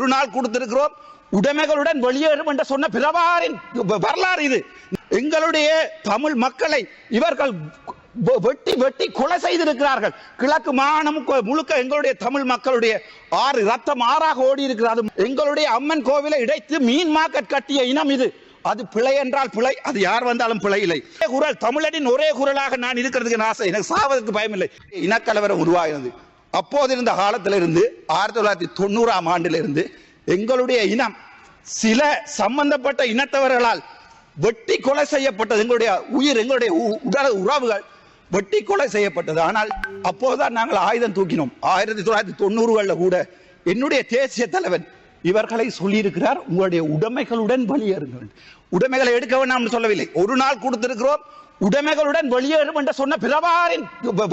ஒரு நாள் கொடுத்திருக்கிறோம். உடைமைகளுடன் வெளியேறும் என்று சொன்ன பிரபாரின் வரலாறு இது. எங்களுடைய தமிழ் மக்களை இவர்கள் வெட்டி வெட்டி கொலை செய்திருக்கிறார்கள். கிழக்கு மாகாணம் முழுக்க எங்களுடைய தமிழ் மக்களுடைய ஆறு ரத்தம் ஆறாக ஓடி இருக்கிறது எங்களுடைய அம்மன் கோவிலை இடைத்து மீன் மார்க்கெட் கட்டிய இனம் இது. அது பிழை என்றால் பிழை அது யார் வந்தாலும் பிழை இல்லை. குரல் தமிழனின் ஒரே குரலாக நான் இருக்கிறதுக்கு ஆசை எனக்கு சாவதற்கு பயமில்லை. இனக்கலவரம் உருவாகிறது. அப்போது இருந்த காலத்திலிருந்து ஆயிரத்தி தொள்ளாயிரத்தி தொண்ணூறாம் ஆண்டிலிருந்து எங்களுடைய இனம் சில சம்பந்தப்பட்ட இனத்தவர்களால் வெட்டி கொலை செய்யப்பட்டது. எங்களுடைய உயிர் எங்களுடைய உ- உடல் உறவுகள் வெட்டி கொலை செய்யப்பட்டது. ஆனால் அப்போதுதான் நாங்கள் ஆயுதம் தூக்கினோம். ஆயிரத்தி தொள்ளாயிரத்தி தொண்ணூறுகளில் கூட என்னுடைய தேசிய தலைவன் இவர்களை சொல்லியிருக்கிறார். உங்களுடைய உடைமைகளுடன் வெளியேறுங்கள் உடைமைகளை எடுக்க வேண்டாம் சொல்லவில்லை. ஒரு நாள் கொடுத்திருக்கிறோம் உடைமைகளுடன் வெளியேறும் என்று சொன்ன பிரபாரின்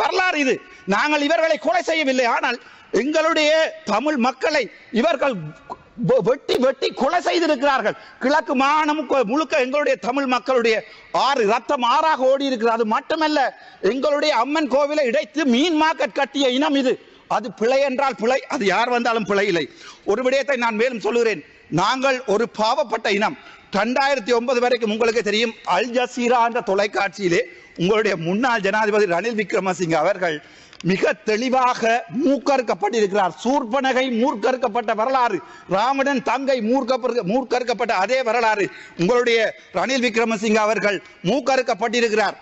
வரலாறு இது. நாங்கள் இவர்களை கொலை செய்யவில்லை. ஆனால் எங்களுடைய தமிழ் மக்களை இவர்கள் வெட்டி வெட்டி கொலை செய்திருக்கிறார்கள். கிழக்கு மாகாணம் முழுக்க எங்களுடைய தமிழ் மக்களுடைய ஆறு ரத்தம் ஆறாக ஓடி இருக்கிறது அது மட்டுமல்ல எங்களுடைய அம்மன் கோவிலை இடைத்து மீன் மார்க்கெட் கட்டிய இனம் இது. அது பிழை என்றால் பிழை அது யார் வந்தாலும் பிழை இல்லை. ஒரு விடயத்தை நான் மேலும் சொல்லுகிறேன். நாங்கள் ஒரு பாவப்பட்ட இனம். ரெண்டாயிரத்தி ஒன்பது வரைக்கும் உங்களுக்கு தெரியும் அல் ஜசீரா என்ற தொலைக்காட்சியிலே உங்களுடைய முன்னாள் ஜனாதிபதி ரணில் விக்ரமசிங்க அவர்கள் மிக தெளிவாக மூக்கறுக்கப்பட்டிருக்கிறார். சூர்பனகை மூர்க்கறுக்கப்பட்ட வரலாறு ராமடன் தங்கை மூர்க்க மூர்க்கறுக்கப்பட்ட அதே வரலாறு உங்களுடைய ரணில் விக்ரமசிங்க அவர்கள் மூக்கறுக்கப்பட்டிருக்கிறார்.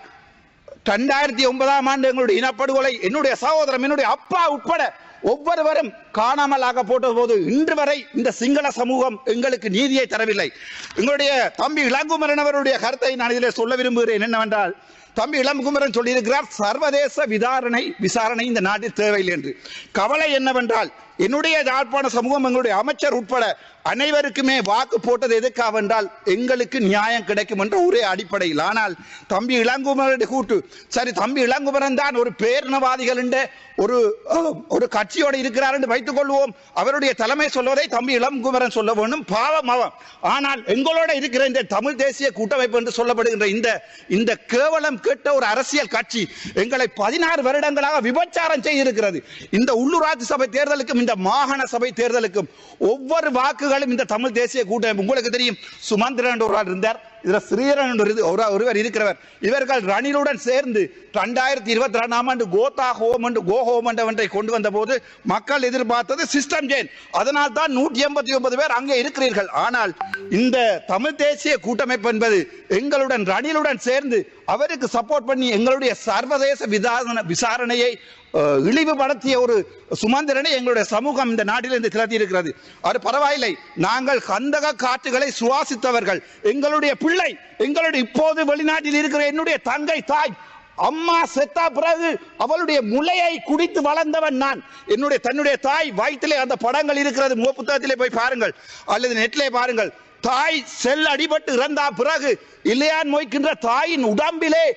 ரெண்டாயிரத்தி ஒன்பதாம் ஆண்டு எங்களுடைய இனப்படுகொலை என்னுடைய சகோதரம் என்னுடைய அப்பா உட்பட ஒவ்வொருவரும் காணாமல் ஆக போட்ட போது இன்று வரை இந்த சிங்கள சமூகம் எங்களுக்கு நீதியை தரவில்லை. எங்களுடைய தம்பி இளங்குமரன் அவருடைய கருத்தை நான் இதில் சொல்ல விரும்புகிறேன். என்னவென்றால் தம்பி இளம்குமரன் சொல்லியிருக்கிறார் சர்வதேச விசாரணை விசாரணை இந்த நாட்டில் தேவையில்லை என்று. கவலை என்னவென்றால் என்னுடைய யாழ்ப்பாண சமூகம் எங்களுடைய அமைச்சர் உட்பட அனைவருக்குமே வாக்கு போட்டது எதுக்காக என்றால் எங்களுக்கு நியாயம் கிடைக்கும் என்ற ஒரே அடிப்படையில். ஆனால் தம்பி இளங்குமரனுடைய கூட்டு சரி தம்பி இளங்குமரன் தான் ஒரு பேரினவாதிகள் என்ற ஒரு ஒரு கட்சியோடு இருக்கிறார் என்று வைத்துக் கொள்வோம். அவருடைய தலைமை சொல்வதை தம்பி இளங்குமரன் சொல்ல வேண்டும். பாவம் அவன். ஆனால் எங்களோட இருக்கிற இந்த தமிழ் தேசிய கூட்டமைப்பு என்று சொல்லப்படுகின்ற இந்த இந்த கேவலம் கெட்ட ஒரு அரசியல் கட்சி எங்களை பதினாறு வருடங்களாக விபச்சாரம் செய்திருக்கிறது. இந்த உள்ளூராட்சி சபை தேர்தலுக்கும் இந்த மாகாண சபை தேர்தலுக்கும் ஒவ்வொரு வாக்குகளும் இந்த தமிழ் தேசிய கூட்டமைப்பு. உங்களுக்கு தெரியும் சுமந்திரன் என்ற ஒரு ஆள் இருந்தார். இதுல ஸ்ரீரன் என்று ஒரு- ஒருவர் இருக்கிறவர். இவர்கள் ரணிலுடன் சேர்ந்து ரெண்டாயிரத்தி இருபத்தி ரெண்டாம் ஆண்டு கோதா ஹோம் என்று கோ ஹோம் என்றவன்றை கொண்டு வந்த போது மக்கள் எதிர்பார்த்தது சிஸ்டம் சேஞ்ச் அதனால் தான் நூற்றி எண்பத்தி ஒன்பது பேர் அங்கே இருக்கிறீர்கள். ஆனால் இந்த தமிழ் தேசிய கூட்டமைப்பு என்பது எங்களுடன் ரணிலுடன் சேர்ந்து அவருக்கு சப்போர்ட் பண்ணி எங்களுடைய சர்வதேச விசாரணையை இழிவுபடுத்திய ஒரு சுமந்திரனை எங்களுடைய சமூகம் இந்த நாட்டிலிருந்து திரட்டி இருக்கிறது அது பரவாயில்லை. நாங்கள் கந்தக காற்றுகளை சுவாசித்தவர்கள். எங்களுடைய பிள்ளை எங்களுடைய இப்போது வெளிநாட்டில் இருக்கிற என்னுடைய தங்கை தாய் அம்மா செத்தா பிறகு அவளுடைய முலையை குடித்து வளர்ந்தவன் நான். என்னுடைய தன்னுடைய தாய் வயிற்றிலே அந்த படங்கள் இருக்கிறது. முக புத்தகத்திலே போய் பாருங்கள். அல்லது நெட்டிலே பாருங்கள். தாய் செல் அடிபட்டு இறந்தா பிறகு இல்லையான் மொய்க்கின்ற தாயின் உடம்பிலே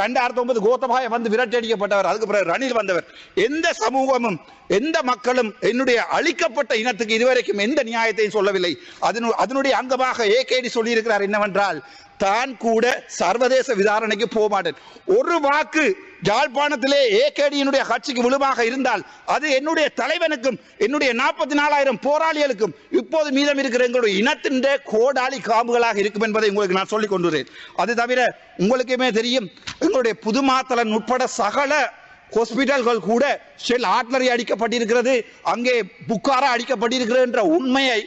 ரெண்டாயிரத்தி ஒன்பது கோத்தபாய வந்து விரட்டடிக்கப்பட்டவர். அதுக்கு பிறகு ரணில் வந்தவர். எந்த சமூகமும் எந்த மக்களும் என்னுடைய அழிக்கப்பட்ட இனத்துக்கு இதுவரைக்கும் எந்த நியாயத்தையும் சொல்லவில்லை. அதனுடைய அங்கமாக ஏகேடி சொல்லியிருக்கிறார் என்னவென்றால் தான் கூட சர்வதேச விசாரணைக்கு போக மாட்டேன். ஒரு வாக்கு யாழ்ப்பாணத்திலே ஏகேடியினுடைய கட்சிக்கு விழுவாக இருந்தால் அது என்னுடைய தலைவனுக்கும் என்னுடைய நாற்பத்தி நாலாயிரம் போராளிகளுக்கும் இப்போது மீதம் இருக்கிற எங்களுடைய இனத்தின் கோடாளி காம்புகளாக இருக்கும் என்பதை உங்களுக்கு நான் சொல்லிக் கொண்டுறேன். அது தவிர உங்களுக்குமே தெரியும் எங்களுடைய புதுமாத்தலன் உட்பட சகல ஹாஸ்பிட்டல்கள் கூட ஷெல் ஆட்லரி அடிக்கப்பட்டிருக்கிறது அங்கே புக்காரா அடிக்கப்பட்டிருக்கிறது என்ற உண்மையை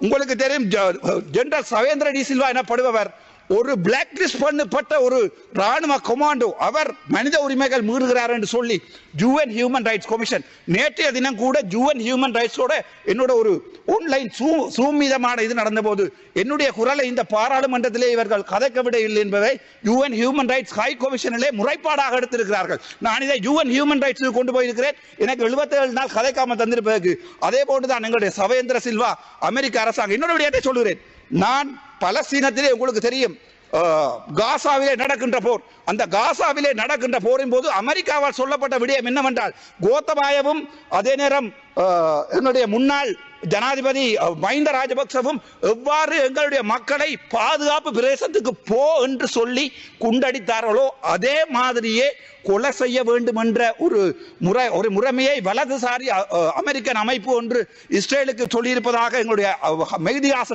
உங்களுக்கு தெரியும் ஜெனரல் சவேந்திர டி சில்வா எனப்படுபவர் ஒரு பிளாக் லிஸ்ட் பண்ணப்பட்ட ஒரு ராணுவ கொமாண்டோ அவர் மனித உரிமைகள் மீறுகிறார் என்று சொல்லி ஜூவன் ஹியூமன் ரைட்ஸ் கமிஷன் நேற்றைய தினம் கூட ஜூவன் ஹியூமன் ரைட்ஸோட என்னோட ஒரு ஆன்லைன் சூமிதமான இது நடந்தபோது என்னுடைய குரலை இந்த பாராளுமன்றத்திலே இவர்கள் கதைக்க இல்லை என்பதை யூஎன் ஹியூமன் ரைட்ஸ் ஹை கமிஷனிலே முறைப்பாடாக எடுத்திருக்கிறார்கள். நான் இதை யூஎன் ஹியூமன் ரைட்ஸ் கொண்டு போயிருக்கிறேன். எனக்கு 77 நாள் கதைக்காம தந்திருப்பதற்கு அதே போன்றுதான் எங்களுடைய சவேந்திர சில்வா அமெரிக்க அரசாங்கம். இன்னொரு விடயத்தை சொல்கிறேன் நான் பலஸ்தீனத்திலே உங்களுக்கு தெரியும். காசாவிலே நடக்கின்ற போர். அந்த காசாவிலே நடக்கின்ற போரின் போது அமெரிக்காவால் சொல்லப்பட்ட விடயம் என்னவென்றால் கோத்தபாயவும் அதே நேரம் என்னுடைய முன்னாள் ஜனாதிபதி மைந்த மஹிந்த ராஜபக்சவும் எவ்வாறு எங்களுடைய மக்களை பாதுகாப்பு பிரதேசத்துக்கு போ என்று சொல்லி குண்டடித்தார்களோ அதே மாதிரியே கொலை செய்ய வேண்டும் என்ற ஒரு முறை ஒரு முறைமையை வலதுசாரி அ, அமெரிக்கன் அமைப்பு ஒன்று இஸ்ரேலுக்கு சொல்லியிருப்பதாக எங்களுடைய அ,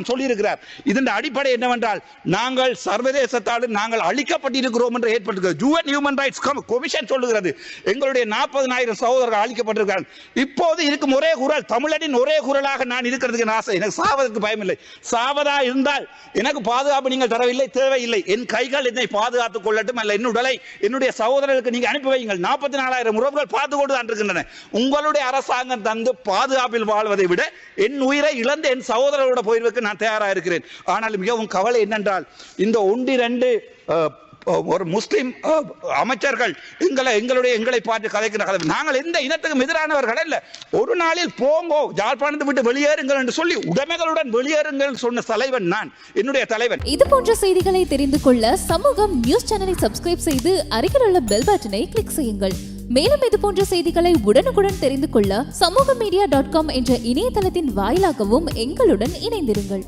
சொல்லியிருக்கிறார். இதன் அடிப்படை என்னவென்றால் நாங்கள் சர்வதேசத்தாலும் நாங்கள் அழிக்கப்பட்டிருக்கிறோம் என்று ஏற்பட்டிருக்கிறது. யூஎன் ஹியூமன் ரைட்ஸ் கமிஷன் சொல்லுகிறது. எங்களுடைய நாற்பதனாயிரம் சகோதரர்கள் அழிக்கப்பட்டிருக்கிறார்கள். இப்போது இருக்கும் ஒரே குரல் தமிழனின் ஒரே குரலாக நான் இருக்கிறதுக்கு நான் ஆசை. எனக்கு சாவதற்கு பயமில்லை. சாவதா இருந்தால் எனக்கு பாதுகாப்பு நீங்கள் தரவில்லை தேவையில்லை. என் கைகள் என்னை பாதுகாத்துக் கொள்ளட்டும் அல்ல. என் உடலை என்னுடைய சகோதரர்களுக்கு நீங்கள் அனுப்பி வையுங்கள். நாற்பத்தி நாலாயிரம் உறவுகள் பார்த்து கொண்டு தான் இருக்கின்றன. உங்களுடைய அரசாங்கம் தந்து பாதுகாப்பில் வாழ்வதை விட என் உயிரை இழந்து என் சகோதரரோட போயிருவதற்கு நான் தயாராக இருக்கிறேன். ஆனால் மிகவும் கவலை என்னென்றால் இந்த ஒன்று ரெண்டு ஒரு முஸ்லிம் அமைச்சர்கள் எங்களை எங்களுடைய எங்களை பார்த்து கதைக்கிற கதை நாங்கள் எந்த இனத்துக்கும் எதிரானவர்கள் அல்ல. ஒரு நாளில் போங்கோ யாழ்ப்பாணத்தை விட்டு வெளியேறுங்கள் என்று சொல்லி உடைமைகளுடன் வெளியேறுங்கள் சொன்ன தலைவன் நான் என்னுடைய தலைவன். இது போன்ற செய்திகளை தெரிந்து கொள்ள சமூகம் நியூஸ் சேனலை சப்ஸ்கிரைப் செய்து அருகில் உள்ள பெல் பட்டனை கிளிக் செய்யுங்கள். மேலும் இது போன்ற செய்திகளை உடனுக்குடன் தெரிந்து கொள்ள சமூக மீடியா டாட் காம் என்ற இணையதளத்தின் வாயிலாகவும் எங்களுடன் இணைந்திருங்கள்.